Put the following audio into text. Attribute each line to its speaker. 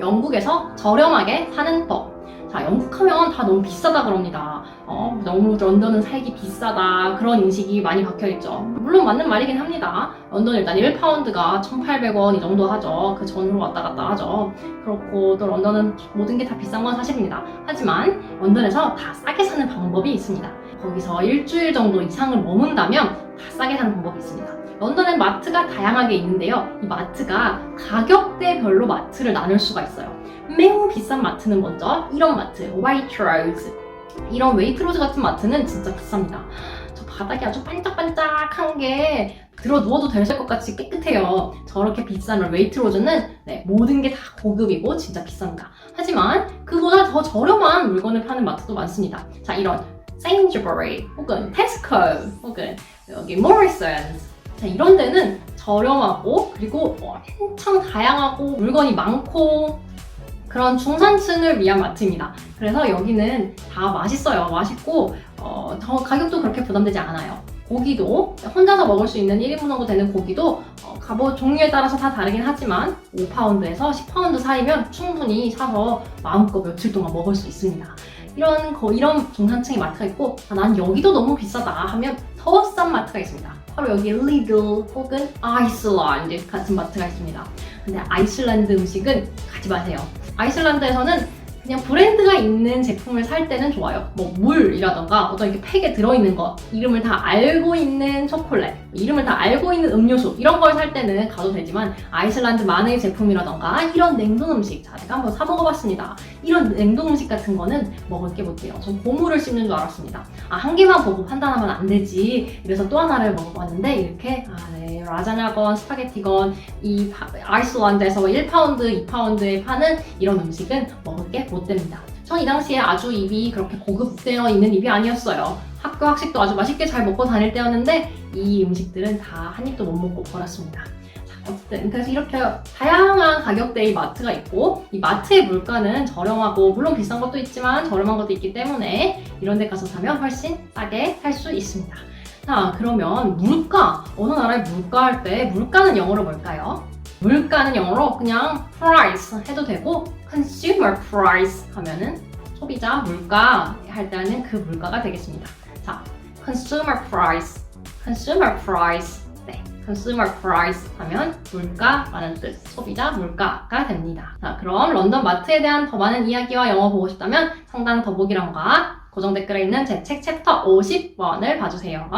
Speaker 1: 영국에서 저렴하게 사는 법. 자, 영국 하면 다 너무 비싸다 그럽니다. 어, 너무 런던은 살기 비싸다. 그런 인식이 많이 박혀있죠. 물론 맞는 말이긴 합니다. 런던 일단 1파운드가 1,800원 이 정도 하죠. 그 전으로 왔다 갔다 하죠. 그렇고 또 런던은 모든 게 다 비싼 건 사실입니다. 하지만 런던에서 다 싸게 사는 방법이 있습니다. 거기서 일주일 정도 이상을 머문다면 다 싸게 사는 방법이 있습니다. 런던엔 마트가 다양하게 있는데요. 이 마트가 가격대별로 마트를 나눌 수가 있어요. 매우 비싼 마트는 먼저 이런 마트, 화이트로즈. 이런 웨이트로즈 같은 마트는 진짜 비쌉니다. 저 바닥이 아주 반짝반짝한 게 들어 누워도 될 것 같이 깨끗해요. 저렇게 비싼 웨이트로즈는 네, 모든 게 다 고급이고 진짜 비쌉니다. 하지만 그보다 더 저렴한 물건을 파는 마트도 많습니다. 자, 이런 세인즈버리 혹은 테스코 혹은 여기 모리슨스 자, 이런 데는 저렴하고 그리고 엄청 다양하고 물건이 많고 그런 중산층을 위한 마트입니다. 그래서 여기는 다 맛있어요. 맛있고 어, 더 가격도 그렇게 부담되지 않아요. 고기도 혼자서 먹을 수 있는 1인분 정도 되는 고기도 어, 갑옷 종류에 따라서 다 다르긴 하지만 5파운드에서 10파운드 사이면 충분히 사서 마음껏 며칠 동안 먹을 수 있습니다. 이런 거 이런 중산층의 마트가 있고 아, 난 여기도 너무 비싸다 하면 더 싼 마트가 있습니다. 바로 여기 리들 혹은 아이슬란드 같은 마트가 있습니다. 근데 아이슬란드 음식은 가지 마세요. 아이슬란드에서는 그냥 브랜드가 있는 제품을 살 때는 좋아요. 뭐 물이라던가 어떤 이렇게 팩에 들어있는 것, 이름을 다 알고 있는 초콜릿, 이름을 다 알고 있는 음료수 이런 걸 살 때는 가도 되지만 아이슬란드 만의 제품이라던가 이런 냉동 음식, 자 제가 한번 사 먹어봤습니다. 이런 냉동 음식 같은 거는 먹을 게못 돼요. 전 고무를 씹는 줄 알았습니다. 아 한 개만 보고 판단하면 안 되지. 이래서 또 하나를 먹어봤는데 이렇게 아, 네, 라자냐건 스파게티건 이 바- 아이슬란드에서 1파운드, 2파운드에 파는 이런 음식은 먹을 게못 됩니다. 전 이 당시에 아주 입이 그렇게 고급되어 있는 입이 아니었어요. 학교 학식도 아주 맛있게 잘 먹고 다닐 때였는데 이 음식들은 다 한 입도 못 먹고 버렸습니다. 자, 어쨌든 그래서 이렇게 다양한 가격대의 마트가 있고 이 마트의 물가는 저렴하고 물론 비싼 것도 있지만 저렴한 것도 있기 때문에 이런 데 가서 사면 훨씬 싸게 살 수 있습니다. 자, 그러면 물가, 어느 나라의 물가 할 때 물가는 영어로 뭘까요? 물가는 영어로 그냥 price 해도 되고 consumer price 하면은 소비자 물가 할 때는 그 물가가 되겠습니다. 자, consumer price, consumer price, 네, consumer price 하면 물가라는 뜻, 소비자 물가가 됩니다. 자, 그럼 런던 마트에 대한 더 많은 이야기와 영어 보고 싶다면 상단 더보기란과 고정 댓글에 있는 제 책 챕터 50번을 봐주세요.